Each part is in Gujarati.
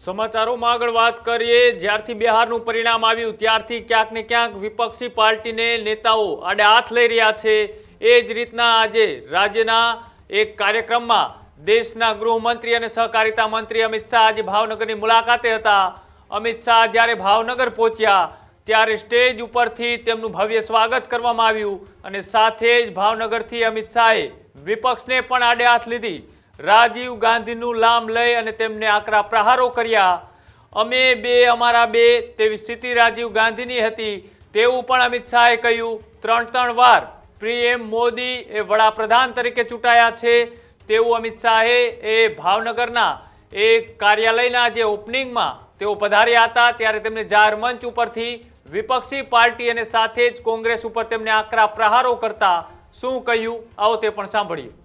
સમાચારોમાં આગળ વાત કરીએ. જ્યારથી બિહારનું પરિણામ આવ્યું, ત્યારથી ક્યાંક ને ક્યાંક વિપક્ષી પાર્ટીને નેતાઓ આડે હાથ લઈ રહ્યા છે. એ જ રીતના આજે રાજ્યના એક કાર્યક્રમમાં દેશના ગૃહમંત્રી અને સહકારિતા મંત્રી અમિત શાહ આજે ભાવનગરની મુલાકાતે હતા. અમિત શાહ જ્યારે ભાવનગર પહોંચ્યા, ત્યારે સ્ટેજ ઉપરથી તેમનું ભવ્ય સ્વાગત કરવામાં આવ્યું અને સાથે જ ભાવનગરથી અમિત શાહે વિપક્ષને પણ આડે હાથ લીધી. રાજીવ ગાંધીનું લામ લઈ અને તેમને આકરા પ્રહારો કર્યા. અમે બે, અમારા બે, તેવી સ્થિતિ રાજીવ ગાંધીની હતી. તેવું પણ અમિત શાહે કહ્યું. ત્રણ ત્રણ વાર પીએમ મોદી એ વડાપ્રધાન તરીકે ચૂંટાયા છે. તેવું અમિત શાહે એ ભાવનગરના એ કાર્યાલયના જે ઓપનિંગમાં તેઓ પધાર્યા હતા, ત્યારે તેમને જાહેર મંચ ઉપરથી વિપક્ષી પાર્ટી અને સાથે જ કોંગ્રેસ ઉપર તેમને આકરા પ્રહારો કરતા શું કહ્યું? આવો તે પણ સાંભળીએ.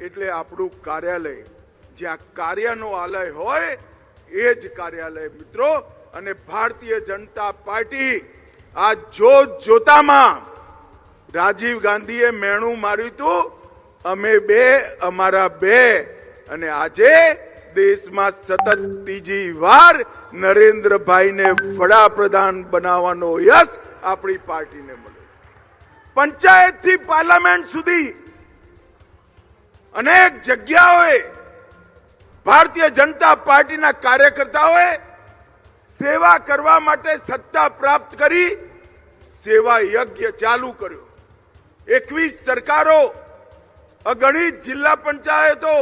એટલે આપણું કાર્યાલય જ્યાં કાર્યનો આલય હોય, એ જ કાર્યાલય મિત્રો. અને ભારતીય જનતા પાર્ટી આ જોત જોતામાં રાજીવ ગાંધીએ મેણું માર્યું હતું, અમે બે, અમારા બે. અને આજે દેશમાં સતત ત્રીજી વાર નરેન્દ્રભાઈને વડાપ્રધાન બનાવવાનો યશ આપણી પાર્ટીને મળ્યો. પંચાયતથી પાર્લામેન્ટ સુધી અનેક જગ્યાઓએ ભારતીય જનતા પાર્ટીના કાર્યકર્તાઓએ સેવા કરવા માટે સત્તા પ્રાપ્ત કરી, સેવા યજ્ઞ ચાલુ કર્યો. એકવીસ સરકારો, અગણિત જિલ્લા પંચાયતો,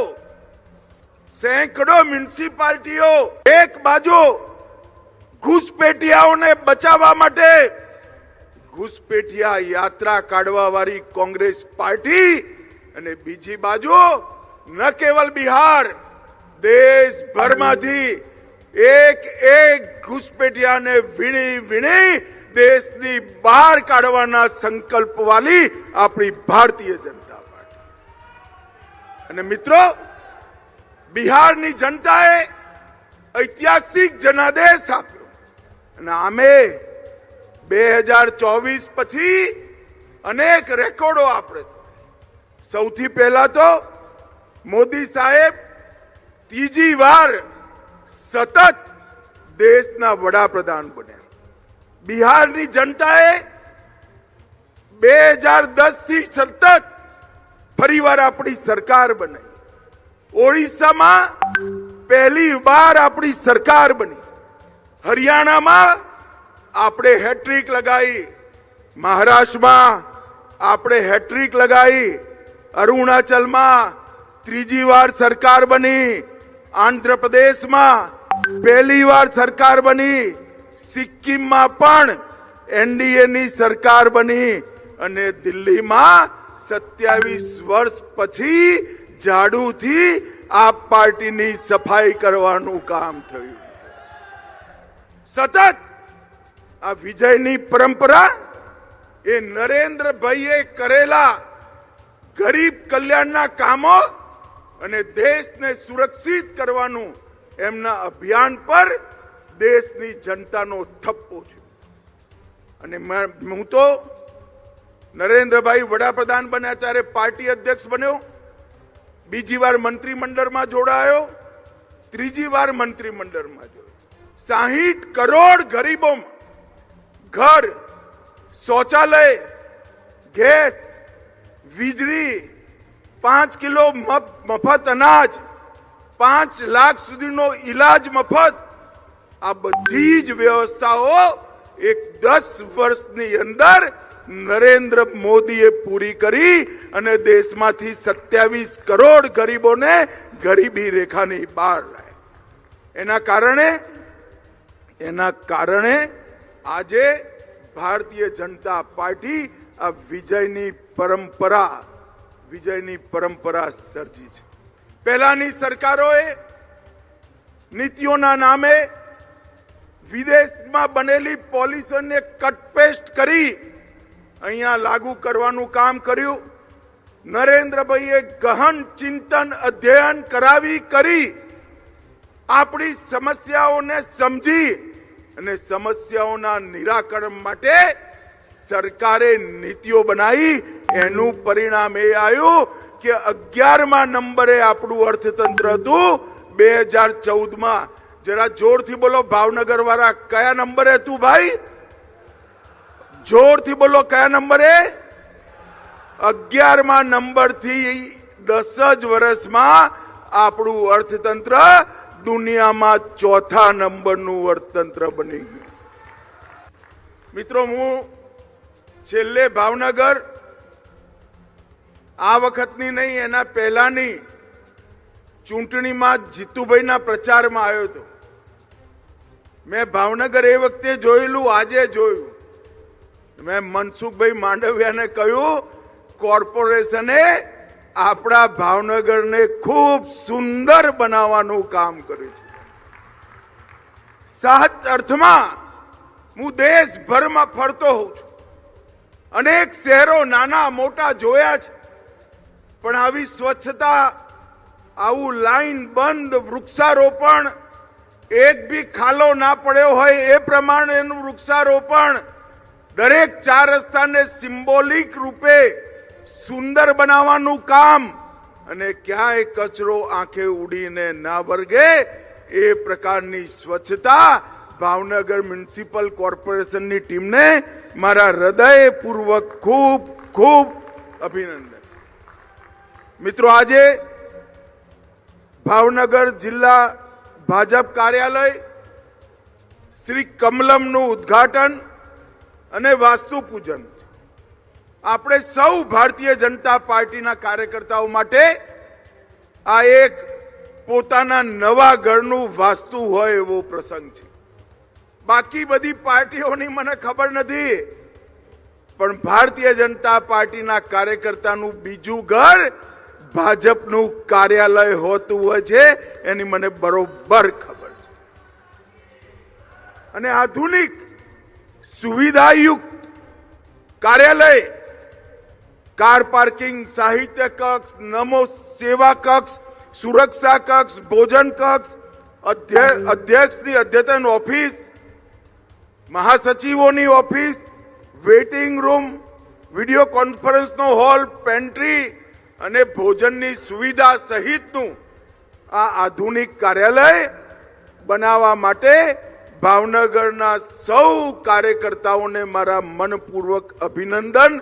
સેંકડો મ્યુનિસિપાલિટીઓ, એક બાજુ ઘૂસપેટિયાઓને બચાવવા માટે ઘૂસપેટિયા યાત્રા કાઢવા વાળી કોંગ્રેસ પાર્ટી અને બીજી બાજુ, ન કેવલ બિહાર, દેશભરમાંથી એક એક ઘુસપેટિયાને વીણી વીણી દેશની બહાર કાઢવાના સંકલ્પ વાલી આપણી ભારતીય જનતા પાર્ટી અને મિત્રો, બિહારની જનતાએ ઐતિહાસિક જનાદેશ આપ્યો અને આમે બે હજાર ચોવીસ પછી અનેક રેકોર્ડો આપણે. સૌથી પહેલા તો મોદી સાહેબ ત્રીજી વાર સતત દેશના વડાપ્રધાન બન્યા. બિહારની જનતાએ બે હજાર દસથી સતત ફરીવાર આપણી સરકાર બનાવી. ઓડિશામાં પહેલી વાર આપણી સરકાર બની. હરિયાણામાં આપણે હેટ્રિક લગાવી. મહારાષ્ટ્રમાં આપણે હેટ્રિક લગાવી. અરુણાચલમાં ત્રીજી વાર સરકાર બની, આંધ્રપ્રદેશમાં પહેલી વાર સરકાર બની, સિક્કિમમાં પણ એનડીએની સરકાર બની અને દિલ્હીમાં સત્યાવીસ વર્ષ પછી ઝાડુથી આ પાર્ટીની સફાઈ કરવાનું કામ થયું. સતત આ વિજયની પરંપરા એ નરેન્દ્રભાઈએ કરેલા ગરીબ કલ્યાણના કામો અને દેશને સુરક્ષિત કરવાનું એમના અભિયાન પર દેશની જનતાનો થપ્પો છે. અને હું તો નરેન્દ્રભાઈ વડાપ્રધાન બન્યા ત્યારે પાર્ટી અધ્યક્ષ બન્યો, બીજી વાર મંત્રીમંડળમાં જોડાયો, ત્રીજી વાર મંત્રીમંડળમાં જોડાયો. સાહીઠ કરોડ ગરીબોમાં ઘર, શૌચાલય, ગેસ વીજળી, પાંચ કિલો મફ- મફત અનાજ, પાંચ લાખ સુધીનો ઈલાજ મફત. આ બધી જ વ્યવસ્થાઓ એક દસ વર્ષની અંદર નરેન્દ્ર મોદીએ પૂરી કરી અને દેશમાંથી સત્યાવીસ કરોડ ગરીબોને ગરીબી રેખાની બહાર લાય. એના કારણે એના કારણે આજે ભારતીય જનતા પાર્ટી આ વિજયની પરંપરા વિજયની પરંપરા સર્જી છે. પહેલાની સરકારોએ નીતિઓના નામે વિદેશમાં બનેલી પોલિસીઓને કટપેસ્ટ કરી અહીંયા લાગુ કરવાનું કામ કર્યું. નરેન્દ્રભાઈએ ગહન ચિંતન અધ્યયન કરાવી કરી. આપણી સમસ્યાઓને સમજી અને સમસ્યાઓના નિરાકરણ માટે સરકારે નીતિઓ બનાવી એનું પરિણામ એ આવ્યું કે અગિયારમાં નંબરે આપણું અર્થતંત્ર હતું બે હજાર ચૌદમાં. જરા જોરથી બોલો ભાવનગર વાળા કયા નંબરે તું ભાઈ? જોરથી બોલો, કયા નંબરે? અગિયારમાં નંબરથી દસ જ વર્ષમાં આપણું અર્થતંત્ર દુનિયામાં ચોથા નંબરનું અર્થતંત્ર બની ગયું. મિત્રો, હું છેલ્લે ભાવનગર, આ વખતની નહીં, એના પહેલાની ચૂંટણીમાં જીતુભાઈના પ્રચારમાં આવ્યો હતો. મેં ભાવનગર એ વખતે જોયેલું, આજે જોયું. મેં મનસુખભાઈ માંડવિયાને કહ્યું, કોર્પોરેશને આપણા ભાવનગરને ખૂબ સુંદર બનાવવાનું કામ કર્યું છે. સાત અર્થમાં હું દેશભરમાં ફરતો હોઉં છું. અનેક શહેરો નાના મોટા જોયા છે. પણ આવી સ્વચ્છતા, આવું લાઈન બંધ વૃક્ષારોપણ એક બી ખાલો ના પડ્યો હોય એ પ્રમાણેનું વૃક્ષારોપણ દરેક ચાર રસ્તાને સિમ્બોલિક રૂપે સુંદર બનાવવાનું કામ અને ક્યાંય કચરો આંખે ઉડીને ના વર્ગે એ પ્રકારની સ્વચ્છતા ભાવનગર મ્યુનિસિપલ કોર્પોરેશનની ટીમને મારા હૃદયપૂર્વક ખૂબ ખૂબ અભિનંદન. મિત્રો, આજે ભાવનગર જિલ્લા ભાજપ કાર્યાલય શ્રી કમલમનું ઉદ્ઘાટન અને વાસ્તુ પૂજન આપણે સૌ ભારતીય જનતા પાર્ટીના કાર્યકર્તાઓ માટે આ એક પોતાના નવા ઘરનું વાસ્તુ હોય એવો પ્રસંગ છે. બાકી બધી પાર્ટીઓની મને ખબર નથી. પણ ભારતીય જનતા પાર્ટીના કાર્યકર્તાનું બીજું ઘર ભાજપનું કાર્યાલય હોતું હોય છે, એની મને બરોબર ખબર છે. અને આધુનિક, સુવિધાયુક્ત કાર્યાલય, કાર પાર્કિંગ, સાહિત્ય કક્ષ, નમો સેવા કક્ષ, સુરક્ષા કક્ષ, ભોજન કક્ષ, અધ્ય- અધ્યક્ષની અદ્યતન ઓફિસ મહાસચિવોની ઓફિસ, વેઇટિંગ રૂમ, વીડિયો કોન્ફરન્સનો હોલ, પેન્ટ્રી અને ભોજનની સુવિધા સહિતનું આ આધુનિક કાર્યાલય બનાવવા માટે ભાવનગરના સૌ કાર્યકર્તાઓને મારા મનપૂર્વક અભિનંદન.